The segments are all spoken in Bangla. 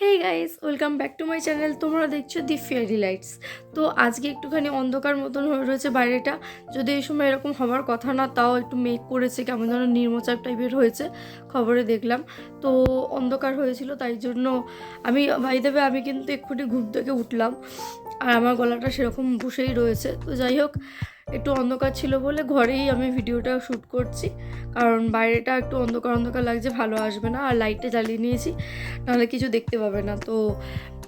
Hey guys welcome back to my channel তোমরা দেখছ দি ফেয়ারি লাইটস তো আজকে একটুখানি অন্ধকার মতন হয়ে রয়েছে বাইরেটা। যদি এই সময় এরকম হওয়ার কথা না, তাও একটু মেঘ করেছে, কেমন যেন নির্মচাপ টাইপের হয়েছে, খবরে দেখলাম। তো অন্ধকার হয়েছিল, তাই জন্য আমি ভাই দেবে আমি কিন্তু এক্ষুনি ঘুম থেকে উঠলাম। আর আমার গলাটা সেরকম বসেই রয়েছে। তো যাই হোক একটু অন্ধকার ছিল বলে ঘরেই আমি ভিডিওটা শ্যুট করছি। কারণ বাইরেটা একটু অন্ধকার অন্ধকার লাগছে, ভালো আসবে না। আর লাইটটা জ্বালিয়ে নিয়েছি, নাহলে কিছু দেখতে পাবে না। তো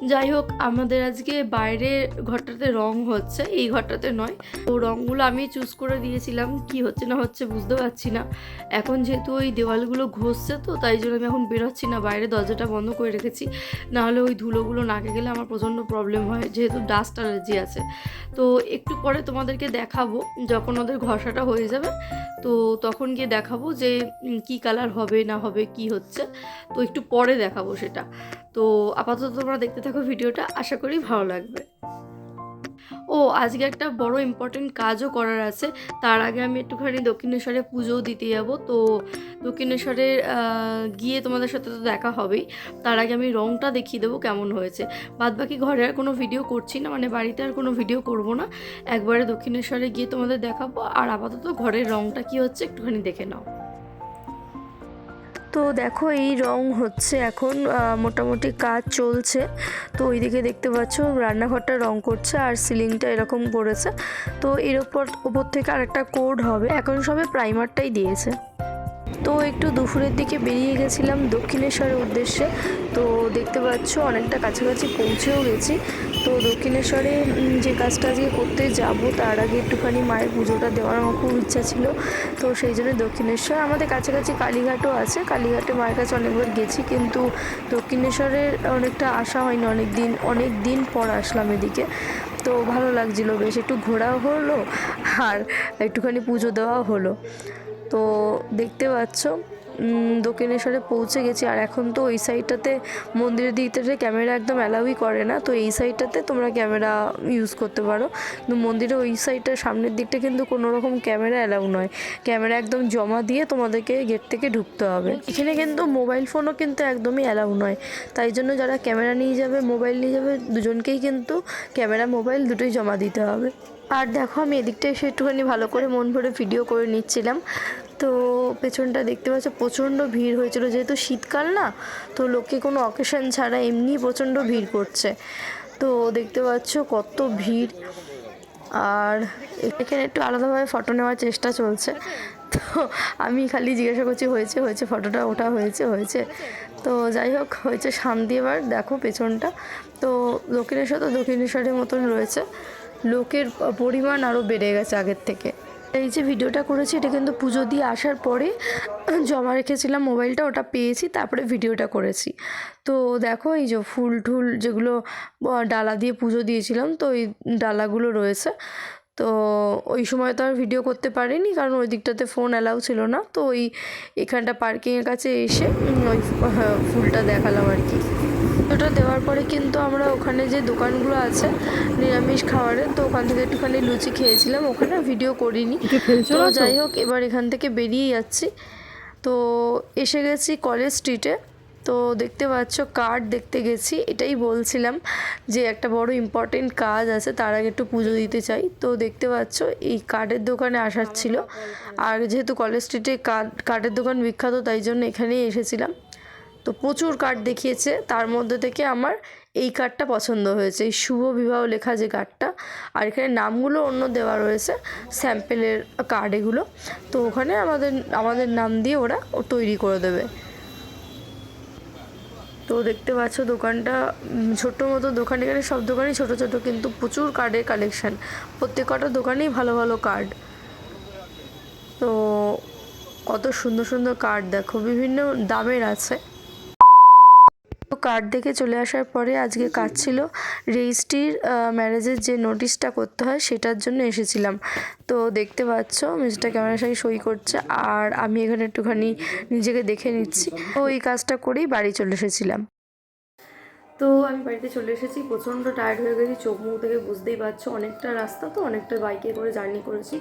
যাই হোক, আমাদের আজকে বাইরে ঘরটাতে রং হচ্ছে, এই ঘরটাতে নয়। তো রঙগুলো আমি চুজ করে দিয়েছিলাম, কি হচ্ছে না হচ্ছে বুঝতে পারছি না। এখন যেহেতু ওই দেওয়ালগুলো ঘষছে তো, তাই জন্য আমি এখন বেরোচ্ছি না, বাইরে দরজাটা বন্ধ করে রেখেছি। নাহলে ওই ধুলোগুলো নাকে গেলে আমার প্রচণ্ড প্রবলেম হয়, যেহেতু ডাস্ট অ্যালার্জি আছে। তো একটু পরে তোমাদেরকে দেখাবো, যখন ওদের ঘষাটা হয়ে যাবে, তো তখন গিয়ে দেখাবো যে কি কালার হবে না হবে, কি হচ্ছে। তো একটু পরে দেখাবো সেটা। তো আপাতত তোমরা দেখতে থাকো ভিডিওটা, আশা করি ভালো লাগবে। ও, আজকে একটা বড় ইম্পর্টেন্ট কাজও করার আছে। তার আগে আমি একটুখানি দক্ষিণেশ্বরে পুজোও দিতে যাব। তো দক্ষিণেশ্বরে গিয়ে তোমাদের সাথে তো দেখা হবেই। তার আগে আমি রংটা দেখিয়ে দেবো কেমন হয়েছে। বাদ বাকি ঘরে আর কোনো ভিডিও করছি না মানে বাড়িতে আর কোনো ভিডিও করব না। একবারে দক্ষিণেশ্বরে গিয়ে তোমাদের দেখাবো। আর আপাতত ঘরের রংটা কি হচ্ছে একটুখানি দেখে নাও। তো দেখো এই রং হচ্ছে এখন মোটামুটি কাজ চলছে। তো ওইদিকে দেখতে পাচ্ছ রান্নাঘরটা রং করছে আর সিলিংটা এরকম করেছে তো এর ওপর ওপর থেকে আরেকটা কোড হবে। এখন সবে প্রাইমারটাই দিয়েছে। তো একটু দুপুরের দিকে বেরিয়ে গেছিলাম দক্ষিণেশ্বরের উদ্দেশ্যে। তো দেখতে পাচ্ছ অনেকটা কাছাকাছি পৌঁছেও গেছি। তো দক্ষিণেশ্বরে যে কাজটা আজকে করতে যাব, তার আগে একটুখানি মায়ের পুজোটা দেওয়ার আমার খুব ইচ্ছা ছিল। তো সেই জন্য দক্ষিণেশ্বর, আমাদের কাছাকাছি কালীঘাটও আছে। কালীঘাটে মায়ের কাছে অনেকবার গেছি, কিন্তু দক্ষিণেশ্বরের অনেকটা আসা হয়নি অনেক দিন অনেক দিন পর আসলাম এদিকে। তো ভালো লাগছিল বেশ, একটু ঘোরাও হলো আর একটুখানি পুজো দেওয়াও হলো। তো দেখতে পাচ্ছ দক্ষিণেশ্বরে পৌঁছে গেছি। আর এখন তো ওই সাইডটাতে মন্দিরের দিকটাতে ক্যামেরা একদম অ্যালাউই করে না। তো এই সাইডটাতে তোমরা ক্যামেরা ইউজ করতে পারো। কিন্তু মন্দিরের ওই সাইডটার সামনের দিকটা কিন্তু কোনো রকম ক্যামেরা অ্যালাউ নয়। ক্যামেরা একদম জমা দিয়ে তোমাদেরকে গেট থেকে ঢুকতে হবে। এখানে কিন্তু মোবাইল ফোনও কিন্তু একদমই অ্যালাউ নয়। তাই জন্য যারা ক্যামেরা নিয়ে যাবে মোবাইল নিয়ে যাবে, দুজনকেই কিন্তু ক্যামেরা মোবাইল দুটোই জমা দিতে হবে। আর দেখো, আমি এদিকটা এসে একটুখানি ভালো করে মন ভরে ভিডিও করে নিচ্ছিলাম। তো পেছনটা দেখতে পাচ্ছ, প্রচণ্ড ভিড় হয়েছিল। যেহেতু শীতকাল না, তো লোকে কোনো অকেশন ছাড়া এমনি প্রচণ্ড ভিড় করছে। তো দেখতে পাচ্ছ কত ভিড়। আর এখানে একটু আলাদাভাবে ফটো নেওয়ার চেষ্টা চলছে। তো আমি খালি জিজ্ঞাসা করছি, হয়েছে হয়েছে? ফটোটা ওঠা হয়েছে হয়েছে? তো যাই হোক, হয়েছে শান্তি এবার। দেখো পেছনটা। তো দক্ষিণেশ্বর তো দক্ষিণেশ্বরের মতন রয়েছে। লোকের পরিমাণ আরও বেড়ে গেছে আগের থেকে। এই যে ভিডিওটা করেছি, এটা কিন্তু পুজো দিয়ে আসার পরে জমা রেখেছিলাম মোবাইলটা, ওটা পেয়েছি, তারপরে ভিডিওটা করেছি। তো দেখো, এই যে ফুল টুল যেগুলো ডালা দিয়ে পুজো দিয়েছিলাম, তো ওই ডালাগুলো রয়েছে। তো ওই সময় তো আর ভিডিও করতে পারিনি, কারণ ওই দিকটাতে ফোন অ্যালাউ ছিল না। তো ওই এখানটা পার্কিংয়ের কাছে এসে ওই ফুলটা দেখালাম আর কি। ওটা দেওয়ার পরে কিন্তু আমরা ওখানে যে দোকানগুলো আছে নিরামিষ খাবারের তো ওখান থেকে একটুখানি লুচি খেয়েছিলাম। ওখানে ভিডিও করিনি। তো যাই হোক এবার এখান থেকে বেরিয়ে যাচ্ছি। তো এসে গেছি কলেজ স্ট্রিটে তো দেখতে পাচ্ছ কার্ড দেখতে গেছি। এটাই বলছিলাম যে একটা বড় ইম্পর্টেন্ট কাজ আছে তার আগে একটু পুজো দিতে চাই। তো দেখতে পাচ্ছ এই কার্ডের দোকানে আসার ছিল। আর যেহেতু কলেজ স্ট্রিটে কার্ড কার্ডের দোকান বিখ্যাত তাই জন্য এখানেই এসেছিলাম। তো প্রচুর কার্ড দেখিয়েছে। তার মধ্যে থেকে আমার এই কার্ডটা পছন্দ হয়েছে। এই শুভ বিবাহ লেখা যে কার্ডটা আর এখানে নামগুলো অন্য দেওয়া রয়েছে স্যাম্পেলের কার্ড এগুলো। তো ওখানে আমাদের আমাদের নাম দিয়ে ওরা তৈরি করে দেবে। তো দেখতে পাচ্ছ দোকানটা ছোট্ট মতো দোকান। এখানে সব দোকানই ছোট ছোট, কিন্তু প্রচুর কার্ডের কালেকশান প্রত্যেক কটা দোকানেই ভালো ভালো কার্ড তো কত সুন্দর সুন্দর কার্ড দেখো। বিভিন্ন দামের আছে। কার্ড দেখে চলে আসার পরে আজকে কাজ ছিল। রেজিস্ট্রির ম্যারেজের যে নোটিশটা করতে হয় সেটার জন্য এসেছিলাম। তো দেখতে পাচ্ছ মিস্টার ক্যামেরার সঙ্গে সই করছে আর আমি এখানে একটুখানি নিজেকে দেখে নিচ্ছি। তো এই কাজটা করেই বাড়ি চলে এসেছিলাম। তো আমি বাড়িতে চলে এসেছি, প্রচণ্ড টায়ার্ড হয়ে গেছি, চোখ মুখ থেকে বুঝতেই পারছ, অনেকটা রাস্তা তো, অনেকটা বাইকে করে জার্নি করেছি।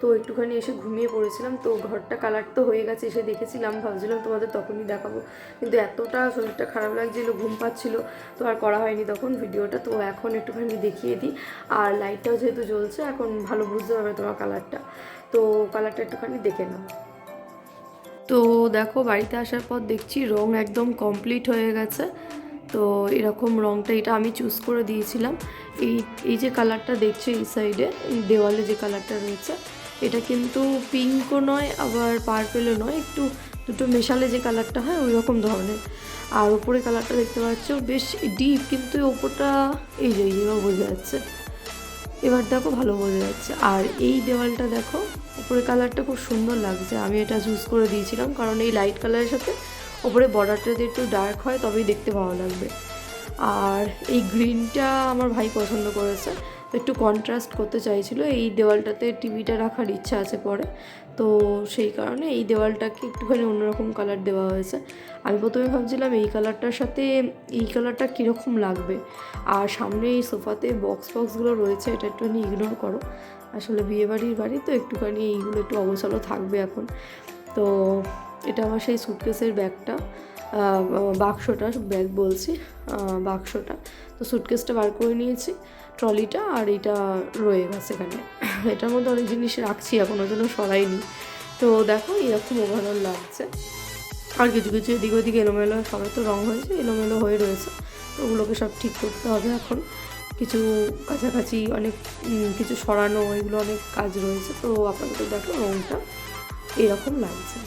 তো একটুখানি এসে ঘুমিয়ে পড়েছিলাম, তো ঘরটা কালার তো হয়ে গেছে, এসে দেখেছিলাম, ভাবছিলাম তোমাদের তখনই দেখাবো। কিন্তু এতটা শরীরটা খারাপ লাগছিল, ঘুম পাচ্ছিলো, তো আর করা হয়নি তখন ভিডিওটা, তো এখন একটুখানি দেখিয়ে দিই। আর লাইটটাও যেহেতু জ্বলছে, এখন ভালো বুঝতে পারবে তোমার কালারটা তো কালারটা একটুখানি দেখে নাও। তো দেখো, বাড়িতে আসার পর দেখছি রং একদম কমপ্লিট হয়ে গেছে। তো এরকম রংটা এটা আমি চুজ করে দিয়েছিলাম। এই এই যে কালারটা দেখছ এই সাইডে দেওয়ালে যে কালারটা রয়েছে, এটা কিন্তু পিঙ্কও নয়, আবার পার্পেলও নয়, একটু দুটো মেশালে যে কালারটা হয় ওই রকম ধরনের। আর ওপরে কালারটা দেখতে পাচ্ছ, বেশ ডিপ কিন্তু ওপরটা এই যে এইভাবে বোঝা যাচ্ছে। এবার দেখো ভালো বোঝা যাচ্ছে। আর এই দেওয়ালটা দেখো, উপরে কালারটা খুব সুন্দর লাগছে। আমি এটা চুজ করে দিয়েছিলাম, কারণ এই লাইট কালারের সাথে ওপরে বর্ডারটা যদি একটু ডার্ক হয়, তবেই দেখতে ভালো লাগবে। আর এই গ্রিনটা আমার ভাই পছন্দ করেছে। তো একটু কন্ট্রাস্ট করতে চাইছিল, এই দেওয়ালটাতে টিভিটা রাখার ইচ্ছা আছে পরে। তো সেই কারণে এই দেওয়ালটাকে একটুখানি অন্যরকম কালার দেওয়া হয়েছে। আমি প্রথমে ভাবছিলাম এই কালারটার সাথে এই কালারটা কীরকম লাগবে। আর সামনে এই সোফাতে বক্স বক্সগুলো রয়েছে, এটা একটুখানি ইগনোর করো। আসলে বিয়েবাড়ির বাড়ি, তো একটুখানি এইগুলো একটু অবসরও থাকবে এখন। তো এটা আমার সেই সুটকেসের ব্যাগটা বাক্সটা ব্যাগ বলছি। বাক্সটা। তো সুটকেসটা বার করে নিয়েছি, ট্রলিটা, আর এটা রয়ে গেছে এখানে। এটার মধ্যে অনেক জিনিস রাখছি, এখন ওই জন্য সরাইনি। তো দেখো, এরকম ওভারঅল লাগছে। আর কিছু কিছু এদিক ওদিক এলোমেলো, সবাই তো রঙ হয়েছে, এলোমেলো হয়ে রয়েছে। তো ওগুলোকে সব ঠিক করতে হবে এখন। কিছু কাছাকাছি অনেক কিছু সরানো, এগুলো অনেক কাজ রয়েছে। তো আপাতত দেখো রঙটা এরকম লাগছে।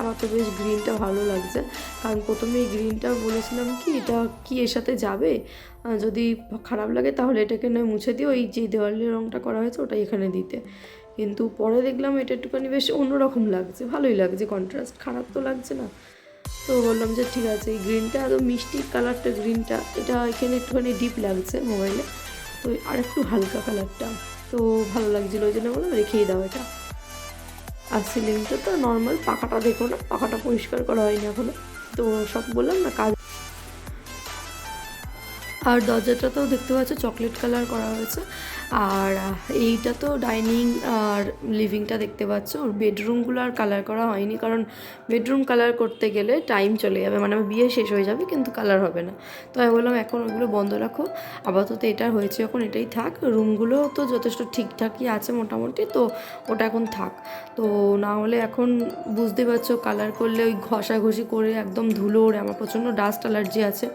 আমার তো বেশ গ্রিনটা ভালো লাগছে। কারণ প্রথমে এই গ্রিনটা বলেছিলাম কি, এটা কি এর সাথে যাবে? যদি খারাপ লাগে তাহলে এটাকে নয় মুছে দিও, এই যে দেওয়ালের রঙটা করা হয়েছে ওটা এখানে দিতে। কিন্তু পরে দেখলাম এটা একটুখানি বেশ অন্যরকম লাগছে, ভালোই লাগছে। কন্ট্রাস্ট খারাপ তো লাগছে না। তো বললাম যে ঠিক আছে, এই গ্রিনটা একদম মিষ্টি কালারটা গ্রিনটা এটা এখানে একটুখানি ডিপ লাগছে মোবাইলে তো আর একটু হালকা কালারটা তো ভালো লাগছিল, ওই জন্য বললাম রেখেই দাও এটা। আর সিলিংটা তো নর্মাল পাখাটা দেখো না, পাখাটা পরিষ্কার করা হয়নি এখনও। তো সব বললাম না, কাজ আর দরজাটাতেও দেখতে পাচ্ছ চকলেট কালার করা হয়েছে। আর এইটা তো ডাইনিং আর লিভিংটা দেখতে পাচ্ছ। ওর বেডরুমগুলো আর কালার করা হয়নি কারণ বেডরুম কালার করতে গেলে টাইম চলে যাবে। মানে আমার বিয়ে শেষ হয়ে যাবে কিন্তু কালার হবে না। তো আমি বললাম, এখন ওগুলো বন্ধ রাখো। আপাতত এটা হয়েছে এখন এটাই থাক। রুমগুলো তো যথেষ্ট ঠিকঠাকই আছে মোটামুটি। তো ওটা এখন থাক। তো না হলে এখন বুঝতে পারছ কালার করলে ওই ঘষাঘষি করে একদম ধুলো আমার প্রচণ্ড ডাস্ট অ্যালার্জি আছে।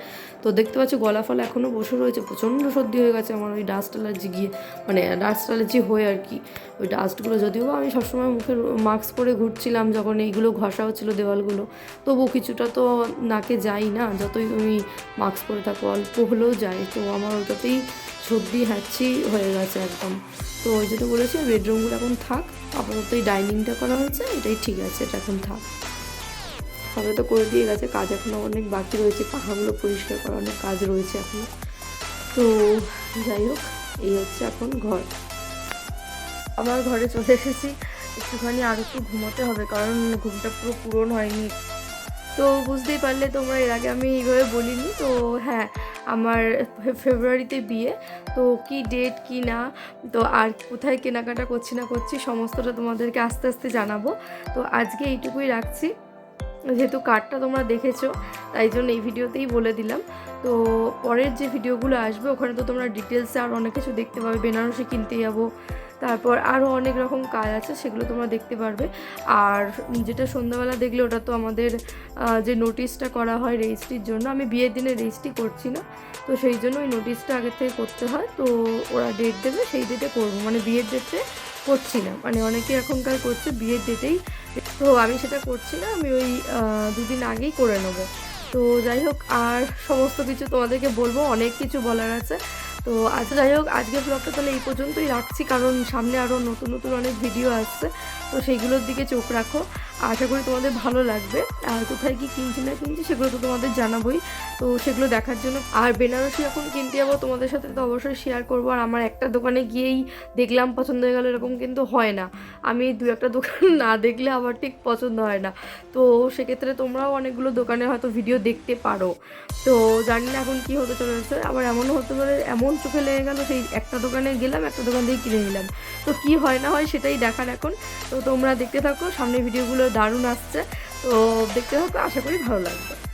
তো দেখতে পাচ্ছি গলা ফলা এখনও বসে রয়েছে, প্রচণ্ড সর্দি হয়ে গেছে আমার ওই ডাস্ট অ্যালার্জি গিয়ে মানে ডাস্ট অ্যালার্জি হয়ে আর কি। ওই ডাস্টগুলো যদিও আমি সবসময় মুখে মাস্ক পরে ঘুরছিলাম যখন এইগুলো ঘষা হচ্ছিল দেওয়ালগুলো, তবু কিছুটা তো নাকে যাই না, যতই তুমি মাস্ক পরে থাকো, অল্প হলেও যায় তো আমার ওটাতেই সর্দি হ্যাচ্ছি হয়ে গেছে একদম। তো ওই জন্য বলেছি বেডরুমগুলো এখন থাক, আপাতত এই ডাইনিংটা করা হয়েছে, এটাই ঠিক আছে, এটা এখন থাক। সবে তো করে দিয়ে গেছে, কাজ এখনও অনেক বাকি রয়েছে পাখাগুলো পরিষ্কার করা অনেক কাজ রয়েছে এখনও তো যাই হোক, এই হচ্ছে এখন ঘর। আবার ঘরে চলে এসেছি, একটুখানি আর একটু ঘুমোতে হবে, কারণ ঘুমটা পুরো পূরণ হয়নি। তো বুঝতেই পারলে তোমরা, এর আগে আমি এইভাবে বলিনি, তো হ্যাঁ আমার ফেব্রুয়ারিতে বিয়ে, তো কি ডেট কি না, তো আর কোথায় কেনাকাটা করছি না করছি, সমস্তটা তোমাদেরকে আস্তে আস্তে জানাব। তো আজকে এইটুকুই রাখছি। যেহেতু কার্ডটা তোমরা দেখেছ, তাই জন্য এই ভিডিওতেই বলে দিলাম। তো পরের যে ভিডিওগুলো আসবে, ওখানে তো তোমরা ডিটেলসে আর অনেক কিছু দেখতে পাবে। বেনারসি কিনতে যাব, তারপর আরও অনেক রকম কাজ আছে, সেগুলো তোমরা দেখতে পারবে। আর যেটা সন্ধ্যাবেলা দেখলে, ওটা তো আমাদের যে নোটিশটা করা হয় রেজিস্ট্রির জন্য, আমি বিয়ের দিনে রেজিস্ট্রি করছি না। তো সেই জন্য ওই নোটিশটা আগে থেকে করতে হয়। তো ওরা ডেট দেবে, সেই ডেটে করব। মানে বিয়ের ডেটে করছি না। মানে অনেকে এখনকার করছে, বিয়ের ডেটেই তো আমি সেটা করছি না, আমি ওই দুদিন আগেই করে নেব। তো যাই হোক, আর সমস্ত কিছু তোমাদেরকে বলব, অনেক কিছু বলার আছে। তো আচ্ছা যাই হোক, আজকের ব্লগটা তাহলে এই পর্যন্তই রাখছি, কারণ সামনে আরও নতুন নতুন অনেক ভিডিও আসছে। তো সেইগুলোর দিকে চোখ রাখো। আশা করি তোমাদের ভালো লাগবে। আর কোথায় কি কিনছি না কিনছি সেগুলো তো তোমাদের জানাবোই। তো সেগুলো দেখার জন্য আর বেনারসি যখন কিনতে যাব তোমাদের সাথে তো অবশ্যই শেয়ার করব। আর আমার একটা দোকানে গিয়েই দেখলাম পছন্দ হয়ে গেলো, এরকম কিন্তু হয় না। আমি দু একটা দোকান না দেখলে আমার ঠিক পছন্দ হয় না। তো সেক্ষেত্রে তোমরাও অনেকগুলো দোকানে হয়তো ভিডিও দেখতে পারো। তো জানি না এখন কী হতে চলেছে। আবার এমনও হতে পারে, এমন চোখে লেগে গেলো, সেই একটা দোকানে গেলাম, একটা দোকান থেকে কিনে নিলাম। তো কি হয় না হয় সেটাই দেখার এখন। তো তোমরা দেখতে থাকো সামনে ভিডিওগুলো দারুণ আসছে। তো দেখতে থাকো আশা করি ভালো লাগবে।